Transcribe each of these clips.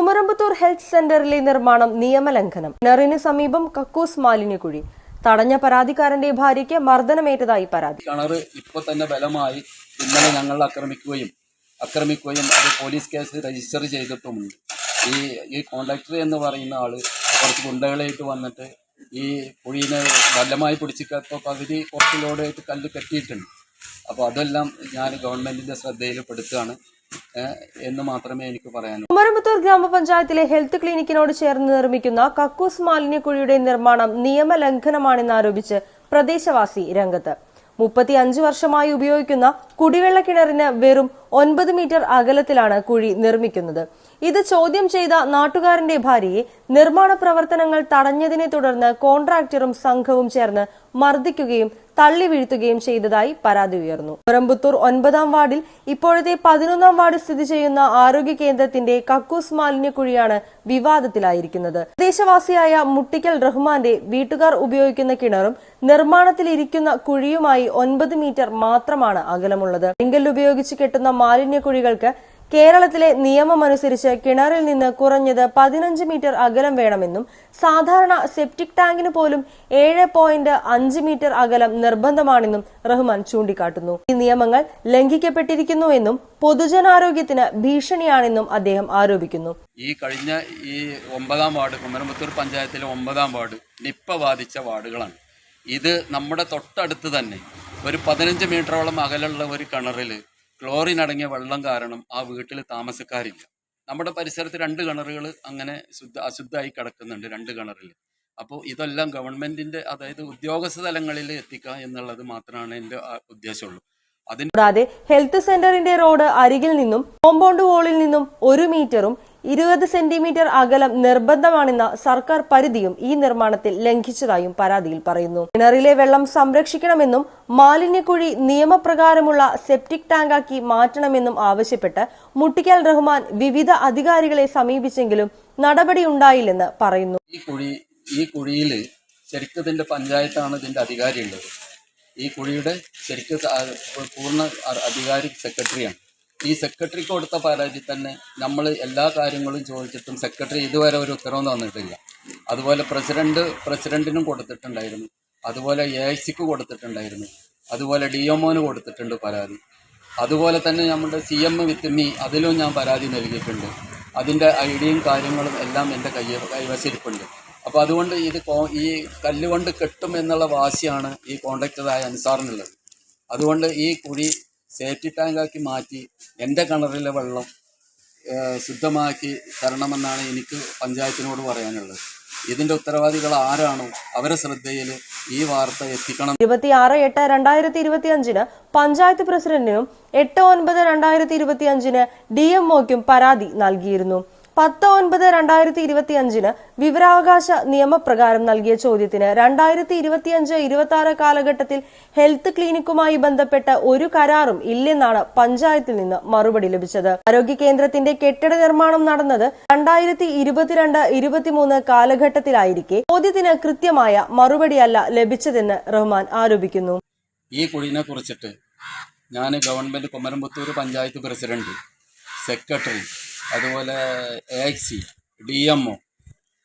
Kumaramputhur health സെന്ററിലെ നിർമ്മാണം നിയമലംഘനം. കിണറിന് സമീപം കക്കൂസ് മാലിന്യക്കുഴി തടഞ്ഞ പരാതിക്കാരന്റെ ഭാര്യയ്ക്ക് മർദ്ദനമേറ്റതായി പരാതി. കിണർ ഇപ്പോൾ തന്നെ ബലമായി ഇന്നലെ ഞങ്ങൾ ആക്രമിക്കുകയും ആക്രമിക്കുകയും അത് പോലീസ് കേസ് രജിസ്റ്റർ ചെയ്തിട്ടുമുണ്ട്. ഈ ഈ കോൺട്രാക്ടർ എന്ന് പറയുന്ന ആൾ കുറച്ച് ഗുണ്ടകളായിട്ട് വന്നിട്ട് ഈ കുഴീനെ ബലമായി പിടിച്ചിപ്പോൾ പകുതി കുറച്ച് ലോഡായിട്ട് കല്ല് കെട്ടിയിട്ടുണ്ട്. അപ്പോൾ അതെല്ലാം ഞാൻ ഗവൺമെന്റിന്റെ ശ്രദ്ധയിൽപ്പെടുത്തുകയാണ്. എന്ന് മാത്രമേ എനിക്ക് പറയാനുള്ളൂ. കുമരമ്പത്തൂർ ഗ്രാമപഞ്ചായത്തിലെ ഹെൽത്ത് ക്ലിനിക്കിനോട് ചേർന്ന് നിർമ്മിക്കുന്ന കക്കൂസ് മാലിന്യക്കുഴിയുടെ നിർമ്മാണം നിയമലംഘനമാണെന്നാരോപിച്ച് പ്രദേശവാസി രംഗത്ത്. മുപ്പത്തി അഞ്ച് വർഷമായി ഉപയോഗിക്കുന്ന കുടിവെള്ള കിണറിന് വെറും ഒൻപത് മീറ്റർ അകലത്തിലാണ് കുഴി നിർമ്മിക്കുന്നത്. ഇത് ചോദ്യം ചെയ്ത നാട്ടുകാരന്റെ ഭാര്യയെ നിർമ്മാണ പ്രവർത്തനങ്ങൾ തടഞ്ഞതിനെ തുടർന്ന് കോൺട്രാക്ടറും സംഘവും ചേർന്ന് മർദ്ദിക്കുകയും തള്ളി വീഴ്ത്തുകയും ചെയ്തതായി പരാതി ഉയർന്നു. പുറമ്പുത്തൂർ ഒൻപതാം വാർഡിൽ ഇപ്പോഴത്തെ പതിനൊന്നാം വാർഡ് സ്ഥിതി ചെയ്യുന്ന ആരോഗ്യ കേന്ദ്രത്തിന്റെ കക്കൂസ് മാലിന്യക്കുഴിയാണ് വിവാദത്തിലായിരിക്കുന്നത്. പ്രദേശവാസിയായ മുട്ടിക്കൽ റഹ്മാന്റെ വീട്ടുകാർ ഉപയോഗിക്കുന്ന കിണറും നിർമ്മാണത്തിലിരിക്കുന്ന കുഴിയുമായി ഒൻപത് മീറ്റർ മാത്രമാണ് അകലമുള്ളത്. എങ്കിൽ ഉപയോഗിച്ച് കെട്ടുന്ന മാലിന്യക്കുഴികൾക്ക് കേരളത്തിലെ നിയമമനുസരിച്ച് കിണറിൽ നിന്ന് കുറഞ്ഞത് പതിനഞ്ച് മീറ്റർ അകലം വേണമെന്നും സാധാരണ സെപ്റ്റിക് ടാങ്കിന് പോലും ഏഴ് പോയിന്റ് അഞ്ച് മീറ്റർ അകലം നിർബന്ധമാണെന്നും റഹ്മാൻ ചൂണ്ടിക്കാട്ടുന്നു. ഈ നിയമങ്ങൾ ലംഘിക്കപ്പെട്ടിരിക്കുന്നുവെന്നും പൊതുജനാരോഗ്യത്തിന് ഭീഷണിയാണെന്നും അദ്ദേഹം ആരോപിക്കുന്നു. ഈ കഴിഞ്ഞ ഈ ഒമ്പതാം വാർഡ് കുമരമ്പത്തൂർ പഞ്ചായത്തിലെ ഒമ്പതാം വാർഡ് നിപ്പ ബാധിച്ച വാർഡുകളാണ്. ഇത് നമ്മുടെ തൊട്ടടുത്ത് തന്നെ ഒരു പതിനഞ്ച് മീറ്ററോളം അകലുള്ള ഒരു കിണറിൽ ക്ലോറിൻ അടങ്ങിയ വെള്ളം കാരണം ആ വീട്ടിൽ താമസക്കാരില്ല. നമ്മുടെ പരിസരത്ത് രണ്ട് കിണറുകൾ അങ്ങനെ ശുദ്ധ അശുദ്ധമായി കിടക്കുന്നുണ്ട് രണ്ട് കിണറിൽ അപ്പോൾ ഇതെല്ലാം ഗവൺമെന്റിന്റെ അതായത് ഉദ്യോഗസ്ഥ തലങ്ങളിൽ എത്തിക്കുക എന്നുള്ളത് മാത്രമാണ് എന്റെ ആ ഉദ്ദേശമുള്ളൂ. കൂടാതെ ഹെൽത്ത് സെന്ററിന്റെ റോഡ് അരികിൽ നിന്നും കോമ്പൗണ്ട് വോളിൽ നിന്നും ഒരു മീറ്ററും ഇരുപത് സെന്റിമീറ്റർ അകലം നിർബന്ധമാണെന്ന സർക്കാർ പരിധിയും ഈ നിർമ്മാണത്തിൽ ലംഘിച്ചതായും പരാതിയിൽ പറയുന്നു. കിണറിലെ വെള്ളം സംരക്ഷിക്കണമെന്നും മാലിന്യക്കുഴി നിയമപ്രകാരമുള്ള സെപ്റ്റിക് ടാങ്കാക്കി മാറ്റണമെന്നും ആവശ്യപ്പെട്ട് മുട്ടിക്കൽ റഹ്മാൻ വിവിധ അധികാരികളെ സമീപിച്ചെങ്കിലും നടപടി ഉണ്ടായില്ലെന്ന് പറയുന്നു. ഈ കുഴി ഈ കുഴിയിൽ ശരിക്കും പഞ്ചായത്താണ് ഇതിന്റെ അധികാരി ഉള്ളത് ഈ കുഴിയുടെ ശരിക്കും പൂർണ അധികാരി സെക്രട്ടറിയാണ്. ഈ സെക്രട്ടറിക്ക് കൊടുത്ത പരാതി തന്നെ നമ്മൾ എല്ലാ കാര്യങ്ങളും ചോദിച്ചിട്ടും സെക്രട്ടറി ഇതുവരെ ഒരു ഉത്തരവും തന്നിട്ടില്ല. അതുപോലെ പ്രസിഡന്റ് പ്രസിഡന്റിനും കൊടുത്തിട്ടുണ്ടായിരുന്നു. അതുപോലെ എ ഐ സിക്ക് കൊടുത്തിട്ടുണ്ടായിരുന്നു. അതുപോലെ ഡി എംഒന് കൊടുത്തിട്ടുണ്ട് പരാതി. അതുപോലെ തന്നെ നമ്മുടെ സി എം വിത്ത് മീ അതിലും ഞാൻ പരാതി നൽകിയിട്ടുണ്ട്. അതിന്റെ ഐഡിയയും കാര്യങ്ങളും എല്ലാം എന്റെ കൈ കൈവശിരിപ്പുണ്ട്. അപ്പോൾ അതുകൊണ്ട് ഇത് ഈ കല്ലുകൊണ്ട് കെട്ടും എന്നുള്ള വാശിയാണ് ഈ കോൺട്രാക്ടറായ അൻസാറിനുള്ളത്. അതുകൊണ്ട് ഈ കുഴി സേഫ്റ്റി ടാങ്കാക്കി മാറ്റി എന്റെ കിണറിലെ വെള്ളം ശുദ്ധമാക്കി തരണമെന്നാണ് എനിക്ക് പഞ്ചായത്തിനോട് പറയാനുള്ളത്. ഇതിന്റെ ഉത്തരവാദികൾ ആരാണോ അവരെ ശ്രദ്ധയിൽ ഈ വാർത്ത എത്തിക്കണം. ഇരുപത്തിയാറ് എട്ട് രണ്ടായിരത്തി ഇരുപത്തി അഞ്ചിന് പഞ്ചായത്ത് പ്രസിഡന്റിനും എട്ട് ഒൻപത് രണ്ടായിരത്തി ഇരുപത്തി അഞ്ചിന് ഡി എംഒക്കും പരാതി നൽകിയിരുന്നു. പത്ത് ഒൻപത് രണ്ടായിരത്തി ഇരുപത്തി അഞ്ചിന് വിവരാവകാശ നിയമപ്രകാരം നൽകിയ ചോദ്യത്തിന് രണ്ടായിരത്തി ഇരുപത്തി അഞ്ച് ഇരുപത്തി ആറ് കാലഘട്ടത്തിൽ ഹെൽത്ത് ക്ലിനിക്കുമായി ബന്ധപ്പെട്ട ഒരു കരാറും ഇല്ലെന്നാണ് പഞ്ചായത്തിൽ നിന്ന് മറുപടി ലഭിച്ചത്. ആരോഗ്യ കേന്ദ്രത്തിന്റെ കെട്ടിട നിർമ്മാണം നടന്നത് രണ്ടായിരത്തി ഇരുപത്തിരണ്ട് ഇരുപത്തിമൂന്ന് കാലഘട്ടത്തിലായിരിക്കെ. ചോദ്യത്തിന് കൃത്യമായ മറുപടിയല്ല ലഭിച്ചതെന്ന് റഹ്മാൻ ആരോപിക്കുന്നു. ഈ കുഴിനെ കുറിച്ചിട്ട് ഞാൻ government Kumaramputhur panchayat president secretary അതുപോലെ A X D M O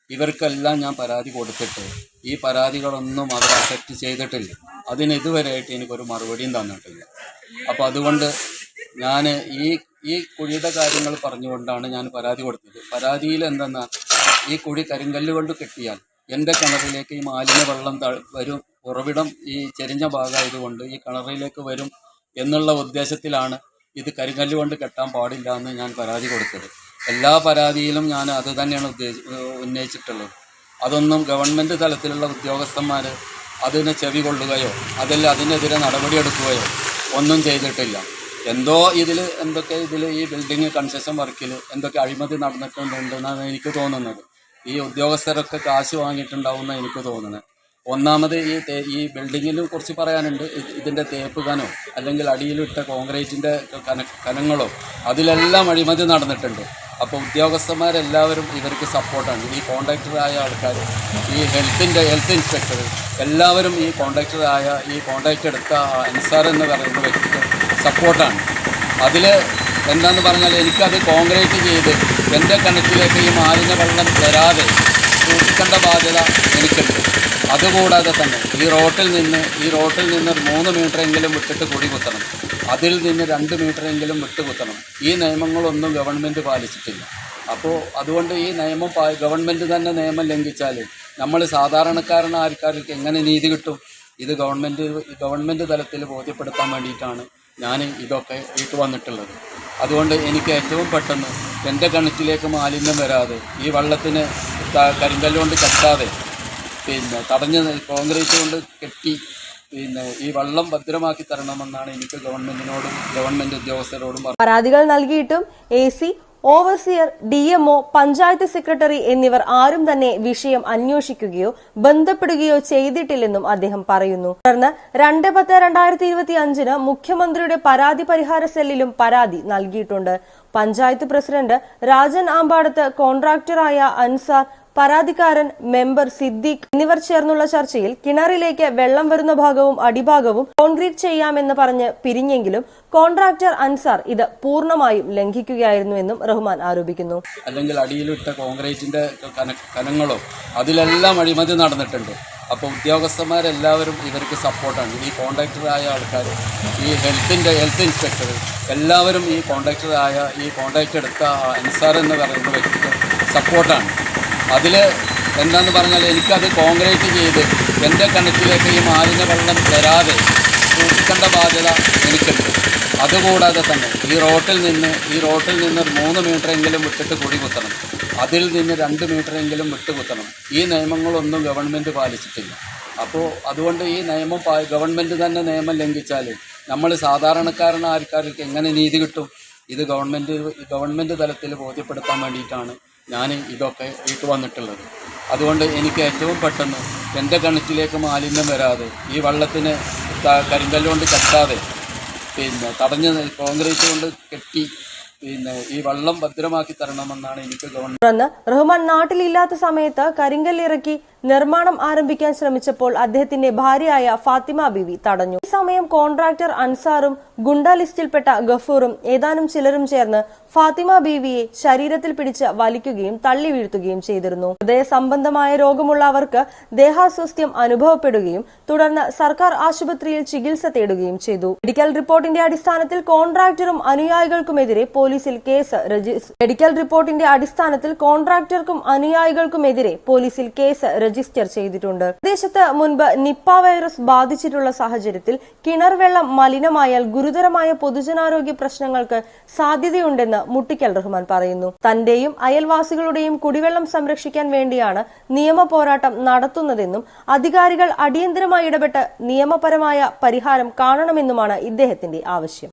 ഇവർക്കെല്ലാം ഞാൻ പരാതി കൊടുത്തിട്ട് ഈ പരാതികളൊന്നും അവർ അക്സെപ്റ്റ് ചെയ്തിട്ടില്ല. അതിന് ഇതുവരെയായിട്ട് എനിക്കൊരു മറുപടിയും തന്നിട്ടില്ല. അപ്പോൾ അതുകൊണ്ട് ഞാൻ ഈ ഈ കുഴിയുടെ കാര്യങ്ങൾ പറഞ്ഞുകൊണ്ടാണ് ഞാൻ പരാതി കൊടുത്തത്. പരാതിയിൽ എന്തെന്നാൽ ഈ കുഴി കരിങ്കല്ല് കൊണ്ട് കെട്ടിയാൽ എന്റെ കിണറിലേക്ക് ഈ മാലിന്യ വെള്ളം വരും ഉറവിടം ഈ ചെരിഞ്ഞ ഭാഗമായതുകൊണ്ട് ഈ കിണറിലേക്ക് വരും എന്നുള്ള ഉദ്ദേശത്തിലാണ് ഇത് കരിങ്കല്ല് കൊണ്ട് കെട്ടാൻ പാടില്ല എന്ന് ഞാൻ പരാതി കൊടുത്തത്. എല്ലാ പരാതിയിലും ഞാൻ അത് തന്നെയാണ് ഉന്നയിച്ചിട്ടുള്ളത്. അതൊന്നും ഗവൺമെന്റ് തലത്തിലുള്ള ഉദ്യോഗസ്ഥന്മാർ അതിനെ ചെവി കൊള്ളുകയോ അതിൽ അതിനെതിരെ നടപടിയെടുക്കുകയോ ഒന്നും ചെയ്തിട്ടില്ല. എന്തോ ഇതിൽ എന്തൊക്കെ ഇതിൽ ഈ ബിൽഡിംഗ് കൺസ്ട്രക്ഷൻ വർക്കിൽ എന്തൊക്കെ അഴിമതി നടന്നിട്ടുണ്ടെന്നാണ് എനിക്ക് തോന്നുന്നത്. ഈ ഉദ്യോഗസ്ഥരൊക്കെ കാശ് വാങ്ങിയിട്ടുണ്ടാവുമെന്നാണ് എനിക്ക് തോന്നുന്നത്. ഒന്നാമത് ഈ ഈ ബിൽഡിങ്ങിൽ കുറിച്ച് പറയാനുണ്ട് ഇത് ഇതിന്റെ തേപ്പ് കനോ അല്ലെങ്കിൽ അടിയിലിട്ട കോൺക്രീറ്റിന്റെ കന കനങ്ങളോ അതിലെല്ലാം അഴിമതി നടന്നിട്ടുണ്ട്. അപ്പോൾ ഉദ്യോഗസ്ഥന്മാരെല്ലാവരും ഇവർക്ക് സപ്പോർട്ടാണ്. ഈ കോൺട്രാക്ടറായ ആൾക്കാർ ഈ ഹെൽത്തിന്റെ ഹെൽത്ത് ഇൻസ്പെക്ടർ എല്ലാവരും ഈ കോൺട്രാക്ടറായ ഈ കോൺട്രാക്ട് എടുത്ത അൻസാർ എന്ന് പറയുന്ന വ്യക്തിക്ക് സപ്പോർട്ടാണ്. അതിൽ എന്താണെന്ന് പറഞ്ഞാൽ എനിക്കത് കോൺക്രീറ്റ് ചെയ്ത് എന്റെ കിണറ്റിലേക്ക് ഈ മാലിന്യ വെള്ളം വരാതെ സൂക്ഷിക്കേണ്ട ബാധ്യത എനിക്കുണ്ട്. അതുകൂടാതെ തന്നെ ഈ റോട്ടിൽ നിന്ന് ഈ റോട്ടിൽ നിന്ന് ഒരു മൂന്ന് മീറ്ററെങ്കിലും വിട്ടിട്ട് കുടി കുത്തണം. അതിൽ നിന്ന് രണ്ട് മീറ്ററെങ്കിലും വിട്ട് കുത്തണം. ഈ നിയമങ്ങളൊന്നും ഗവൺമെന്റ് പാലിച്ചിട്ടില്ല. അപ്പോൾ അതുകൊണ്ട് ഈ നിയമം ഗവൺമെന്റ് തന്നെ നിയമം ലംഘിച്ചാൽ നമ്മൾ സാധാരണക്കാരൻ ആൾക്കാർക്ക് എങ്ങനെ നീതി കിട്ടും? ഇത് ഗവൺമെന്റ് ഗവൺമെന്റ് തലത്തിൽ ബോധ്യപ്പെടുത്താൻ വേണ്ടിയിട്ടാണ് ഞാൻ ഇതൊക്കെ ഇട്ട് വന്നിട്ടുള്ളത്. അതുകൊണ്ട് എനിക്ക് ഏറ്റവും പെട്ടെന്ന് എന്റെ കിണറ്റിലേക്ക് മാലിന്യം വരാതെ ഈ വെള്ളത്തിന് കരിങ്കല്ല് കൊണ്ട് കെട്ടാതെ പിന്നെ തടഞ്ഞ് കോൺക്രീറ്റ് കൊണ്ട് കെട്ടി പിന്നെ ഈ വെള്ളം ഭദ്രമാക്കി തരണമെന്നാണ് എനിക്ക് ഗവൺമെന്റിനോടും ഗവൺമെന്റ് ഉദ്യോഗസ്ഥരോടും പരാതികൾ നൽകിയിട്ടും A C overseer D MO panchayat secretary എന്നിവർ ആരും തന്നെ വിഷയം അന്വേഷിക്കുകയോ ബന്ധപ്പെടുകയോ ചെയ്തിട്ടില്ലെന്നും അദ്ദേഹം പറയുന്നു. തുടർന്ന് രണ്ട് പത്ത് രണ്ടായിരത്തി ഇരുപത്തി അഞ്ചിന് മുഖ്യമന്ത്രിയുടെ പരാതി പരിഹാര സെല്ലിലും പരാതി നൽകിയിട്ടുണ്ട്. പഞ്ചായത്ത് പ്രസിഡന്റ് രാജൻ ആമ്പാടത്ത് കോൺട്രാക്ടറായ അൻസാർ പരാതിക്കാരൻ മെമ്പർ സിദ്ദീഖ് എന്നിവർ ചേർന്നുള്ള ചർച്ചയിൽ കിണറിലേക്ക് വെള്ളം വരുന്ന ഭാഗവും അടിഭാഗവും കോൺക്രീറ്റ് ചെയ്യാമെന്ന് പറഞ്ഞ് പിരിഞ്ഞെങ്കിലും കോൺട്രാക്ടർ അൻസാർ ഇത് പൂർണമായും ലംഘിക്കുകയായിരുന്നു എന്നും റഹ്മാൻ ആരോപിക്കുന്നു. അല്ലെങ്കിൽ അടിയിലിട്ട കോൺക്രീറ്റിന്റെ കന കനങ്ങളോ അതിലെല്ലാം അഴിമതി നടന്നിട്ടുണ്ട്. അപ്പോൾ ഉദ്യോഗസ്ഥന്മാരെല്ലാവരും ഇവർക്ക് സപ്പോർട്ടാണ്. ഈ കോൺട്രാക്ടറായ ആൾക്കാർ ഈ ഹെൽത്തിന്റെ ഹെൽത്ത് ഇൻസ്പെക്ടർ എല്ലാവരും ഈ കോൺട്രാക്ടറായ ഈ കോൺട്രാക്ട് എടുത്ത അൻസാർ എന്ന് പറയുന്ന വ്യക്തിക്ക് സപ്പോർട്ടാണ്. അതിൽ എന്താന്ന് പറഞ്ഞാൽ എനിക്കത് കോൺക്രീറ്റ് ചെയ്ത് എന്റെ കിണറ്റിലേക്ക് ഈ മാലിന്യ വെള്ളം തരാതെ സൂക്ഷിക്കേണ്ട ബാധ്യത എനിക്കുണ്ട്. അതുകൂടാതെ തന്നെ ഈ റോട്ടിൽ നിന്ന് ഈ റോട്ടിൽ നിന്ന് മൂന്ന് മീറ്ററെങ്കിലും വിട്ടിട്ട് കുടി കുത്തണം. അതിൽ നിന്ന് രണ്ട് മീറ്ററെങ്കിലും വിട്ട് കുത്തണം. ഈ നിയമങ്ങളൊന്നും ഗവൺമെന്റ് പാലിച്ചിട്ടില്ല. അപ്പോൾ അതുകൊണ്ട് ഈ നിയമം ഗവൺമെന്റ് തന്നെ നിയമം ലംഘിച്ചാൽ നമ്മൾ സാധാരണക്കാരന് ആൾക്കാർക്ക് എങ്ങനെ നീതി കിട്ടും? ഇത് ഗവൺമെന്റ് ഗവൺമെന്റ് തലത്തിൽ ബോധ്യപ്പെടുത്താൻ വേണ്ടിയിട്ടാണ് ഞാൻ ഇതൊക്കെ ഇട്ട് വന്നിട്ടുള്ളത്. അതുകൊണ്ട് എനിക്ക് ഏറ്റവും പെട്ടെന്ന് എന്റെ കിണറ്റിലേക്ക് മാലിന്യം വരാതെ ഈ വെള്ളത്തിന് കരിങ്കല്ലുകൊണ്ട് കരിങ്കല്ല് കൊണ്ട് കെട്ടാതെ പിന്നെ തടഞ്ഞ് കോൺക്രീറ്റ് കൊണ്ട് കെട്ടി പിന്നെ ഈ വെള്ളം ഭദ്രമാക്കി തരണമെന്നാണ് എനിക്ക് ഗവൺമെന്റ് റഹ്മാൻ നാട്ടിലില്ലാത്ത സമയത്ത് കരിങ്കല്ലിറക്കി നിർമ്മാണം ആരംഭിക്കാൻ ശ്രമിച്ചപ്പോൾ അദ്ദേഹത്തിന്റെ ഭാര്യയായ ഫാത്തിമ ബിവി തടഞ്ഞു. ഈ സമയം കോൺട്രാക്ടർ അൻസാറും ഗുണ്ട ലിസ്റ്റിൽപ്പെട്ട ഗഫൂറും ഏതാനും ചിലരും ചേർന്ന് ഫാത്തിമ ബീവിയെ ശരീരത്തിൽ പിടിച്ച് വലിക്കുകയും തള്ളി വീഴ്ത്തുകയും ചെയ്തിരുന്നു. ഹൃദയ സംബന്ധമായ രോഗമുള്ളവർക്ക് ദേഹാസ്വാസ്ഥ്യം അനുഭവപ്പെടുകയും തുടർന്ന് സർക്കാർ ആശുപത്രിയിൽ ചികിത്സ തേടുകയും ചെയ്തു. മെഡിക്കൽ റിപ്പോർട്ടിന്റെ അടിസ്ഥാനത്തിൽ കോൺട്രാക്ടറും അനുയായികൾക്കുമെതിരെ പോലീസിൽ കേസ് രജിസ്റ്റർ മെഡിക്കൽ റിപ്പോർട്ടിന്റെ അടിസ്ഥാനത്തിൽ കോൺട്രാക്ടർക്കും അനുയായികൾക്കുമെതിരെ പോലീസിൽ കേസ് രജിസ്റ്റർ ചെയ്തിട്ടുണ്ട്. പ്രദേശത്ത് മുൻപ് നിപ്പ വൈറസ് ബാധിച്ചിട്ടുള്ള സാഹചര്യത്തിൽ കിണർ വെള്ളം മലിനമായാൽ ഗുരുതരമായ പൊതുജനാരോഗ്യ പ്രശ്നങ്ങൾക്ക് സാധ്യതയുണ്ടെന്ന് മുട്ടിക്കൽ റഹ്മാൻ പറയുന്നു. തന്റെയും അയൽവാസികളുടെയും കുടിവെള്ളം സംരക്ഷിക്കാൻ വേണ്ടിയാണ് നിയമ പോരാട്ടം നടത്തുന്നതെന്നും അധികാരികൾ അടിയന്തരമായി ഇടപെട്ട് നിയമപരമായ പരിഹാരം കാണണമെന്നുമാണ് ഇദ്ദേഹത്തിന്റെ ആവശ്യം.